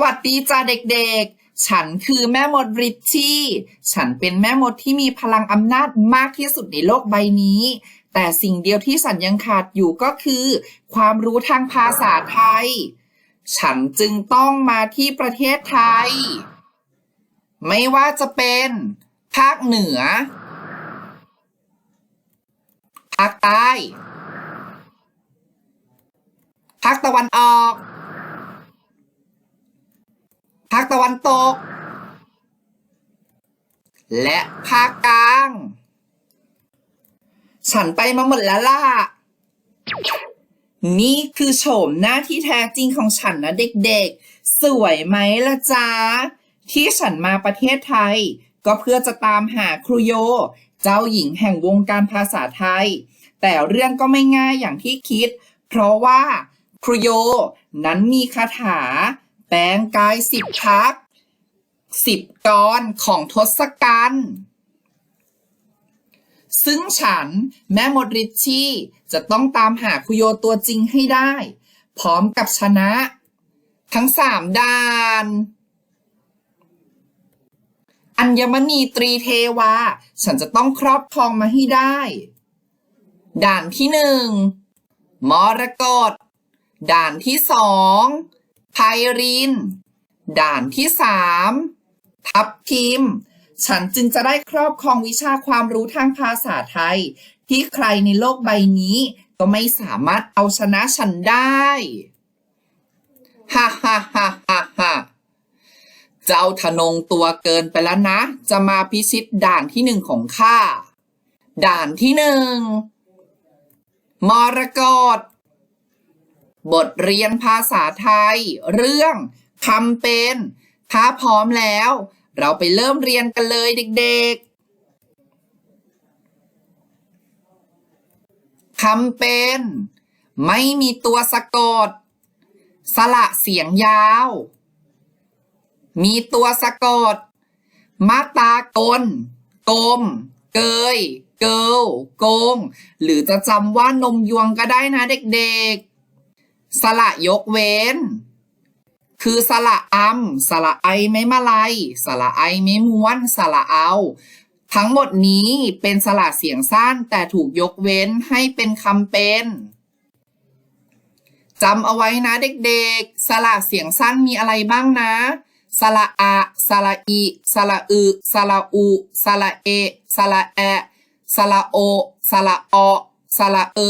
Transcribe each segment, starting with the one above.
สวัสดีจ้าเด็กๆ ฉันคือแม่มดริชชี่ ฉันเป็นแม่มดที่มีพลังอำนาจมากที่สุดในโลกใบนี้ แต่สิ่งเดียวที่ฉันยังขาดอยู่ก็คือ ความรู้ทางภาษาไทย ฉันจึงต้องมาที่ประเทศไทย ไม่ว่าจะเป็น ภาคเหนือ ภาคใต้ ภาคตะวันออกาคตะวันตก และภาคกลาง ฉันไปมาหมดแล้วล่ะ นี่คือโฉมหน้าที่แท้จริงของฉันนะเด็กๆ สวยไหมล่ะจ๊ะ ที่ฉันมาประเทศไทย ก็เพื่อจะตามหาครูโย เจ้าหญิงแห่งวงการภาษาไทย แต่เรื่องก็ไม่ง่ายอย่างที่คิด เพราะว่าครูโยนั้นมีคาถา แปลงกายสิบทักสิบกรของทศกัณฐ์ซึ่งฉันแม่มดริชชี่จะต้องตามหาคุโยตัวจริงให้ได้ พร้อมกับชนะ ทั้งสามด่าน อัญมณีตรีเทวา ฉันจะต้องครอบครองมาให้ได้ ด่านที่หนึ่งมรกตด่านที่สอง ไพริน ด่านที่สามทับทิม ฉันจึงจะได้ครอบครองวิชาความรู้ทางภาษาไทย ที่ใครในโลกใบนี้ ก็ไม่สามารถเอาชนะฉันได้ฮ่าฮ่าฮ่าฮ่าฮ่าเจ้าทนงตัวเกินไปแล้วนะ จะมาพิชิตด่านที่หนึ่งของข้า ด่านที่หนึ่งมรกต บทเรียนภาษาไทย เรื่องคำเป็น ถ้าพร้อมแล้ว เราไปเริ่มเรียนกันเลยเด็กๆคำเป็น ไม่มีตัวสะกด สระเสียงยาว มีตัวสะกด มาตากลกลม เกย เกิลโกง หรือจะจำว่านมยวงก็ได้นะเด็กๆ สระยกเว้น คือสระอัมสระไอไม่มาลายสระไอไม่ม้วนสระเอา ทั้งหมดนี้เป็นสระเสียงสั้นแต่ถูกยกเว้นให้เป็นคำเป็นจำเอาไว้นะเด็กๆ สระเสียงสั้นมีอะไรบ้างนะ สระอะสระอีสระอึสระอูสระเอสระแอสระโอสระออสระเอ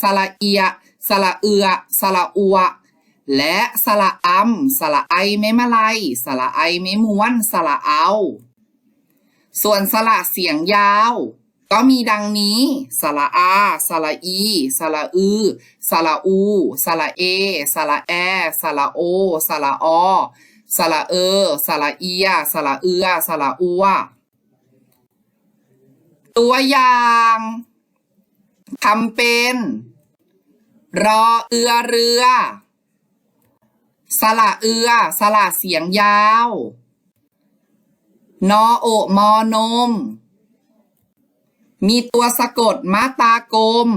สระเอีย สระเอือสระอัว และสระอัมสระไอไม่มาลายสระไอไม่ม้วนสระเอา ส่วนสระเสียงยาว ก็มีดังนี้ สระอาสระอีสระอือสระอูสระเอสระแอสระโอสระอสระเออสระเอียสระเอือสระอัว ตัวอย่างคำเป็น รอเอือเรือสระเอือสระเสียงยาว นอโอมอนม มีตัวสะกดมาตากลม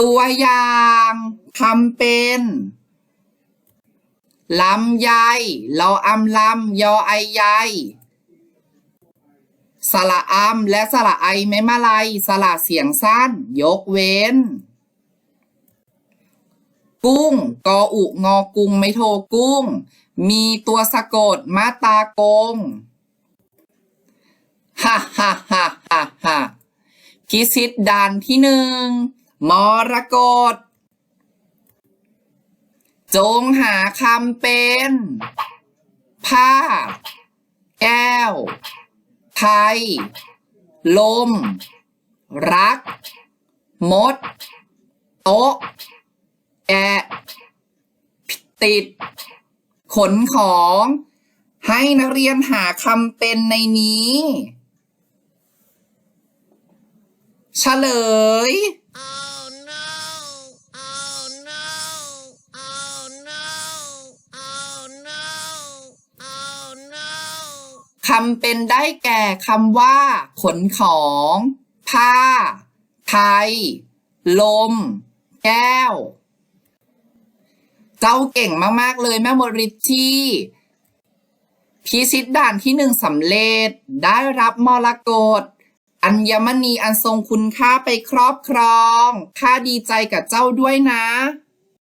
ตัวอย่างคำเป็นลำไยเราอำลำยอไอใยสระอัมและสระไอไม่มาลายสระเสียงสั้น ยกเว้น กุ้ง กออุงอกุงไม่โทกุ้ง มีตัวสะกดมาตากงฮ่าฮ่าฮ่าฮ่าฮ่าพิชิตด่านที่หนึ่งมรกตจงหาคำเป็น ผ้า แก้ว ไทย ลม รัก มด โต๊ะ แกะติด ขนของ ให้นักเรียนหาคำเป็นในนี้เฉลย Oh no! Oh no! Oh no! Oh no! Oh no! คำเป็นได้แก่คำว่า ขนของ ผ้า ไทย ลม แก้ว เจ้าเก่งมากๆเลยแม่โมริที่พิชิตด่านที่หนึ่งสำเร็จ ได้รับมรกตอัญมณีอันทรงคุณค่าไปครอบครอง ข้าดีใจกับเจ้าด้วยนะ